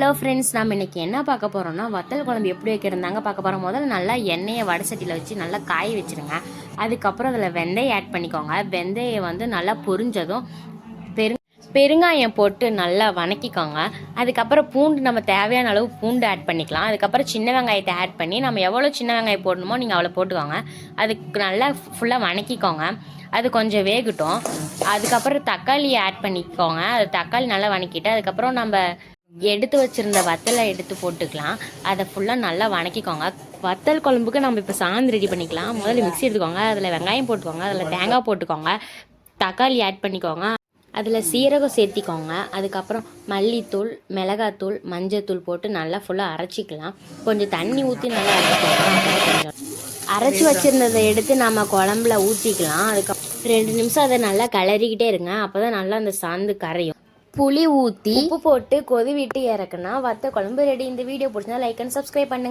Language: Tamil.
ஹலோ ஃப்ரெண்ட்ஸ் நம்ம இன்னைக்கு என்ன பார்க்க போகிறோம்னா வத்தல் குழம்பு எப்படி வைக்கிறதாங்க பார்க்க போகிறோம் முதல்ல நல்லா எண்ணெயை வடை சட்டியில் வச்சு நல்லா காய வச்சுருங்க. அதுக்கப்புறம் அதில் வெந்தயம் ஆட் பண்ணிக்கோங்க. வெந்தயம் வந்து நல்லா பொரிஞ்சதும் பெரு பெருங்காயம் போட்டு நல்லா வணக்கிக்கோங்க. அதுக்கப்புறம் பூண்டு நம்ம தேவையான அளவு பூண்டு ஆட் பண்ணிக்கலாம். அதுக்கப்புறம் சின்ன வெங்காயத்தை ஆட் பண்ணி நம்ம எவ்வளோ சின்ன வெங்காயம் போடணுமோ நீங்கள் அவ்வளோ போட்டுக்கோங்க. அதுக்கு நல்லா ஃபுல்லாக வணக்கிக்கோங்க. அது கொஞ்சம் வேகட்டும். அதுக்கப்புறம் தக்காளி ஆட் பண்ணிக்கோங்க. அது தக்காளி நல்லா வணக்கிட்டு அதுக்கப்புறம் நம்ம எடுத்து வச்சிருந்த வத்தலை எடுத்து போட்டுக்கலாம். அதை ஃபுல்லாக நல்லா வணக்கிக்கோங்க. வத்தல் குழம்புக்கு நம்ம இப்போ சாந்து ரெடி பண்ணிக்கலாம். முதல்ல மிக்ஸி எடுத்துக்கோங்க. அதில் வெங்காயம் போட்டுக்கோங்க. அதில் தேங்காய் போட்டுக்கோங்க. தக்காளி ஆட் பண்ணிக்கோங்க. அதில் சீரகம் சேர்த்திக்கோங்க. அதுக்கப்புறம் மல்லித்தூள் மிளகாத்தூள் மஞ்சத்தூள் போட்டு நல்லா ஃபுல்லாக அரைச்சிக்கலாம். கொஞ்சம் தண்ணி ஊற்றி நல்லா அரைச்சிக்கோங்க கொஞ்சம் அரைச்சி வச்சுருந்ததை எடுத்து நம்ம குழம்புல ஊற்றிக்கலாம் அதுக்கப்புறம் ரெண்டு நிமிஷம் அதை நல்லா கிளறிக்கிட்டே இருங்க. அப்போ தான் நல்லா அந்த சாந்து கரையும். புளி ஊற்றி உப்பு போட்டு கொதி விட்டு இறக்குனா வத்த குழம்பு ரெடி இந்த வீடியோ பிடிச்சிருந்தா லைக் அண்ட் சப்ஸ்கிரைப் பண்ணுங்க.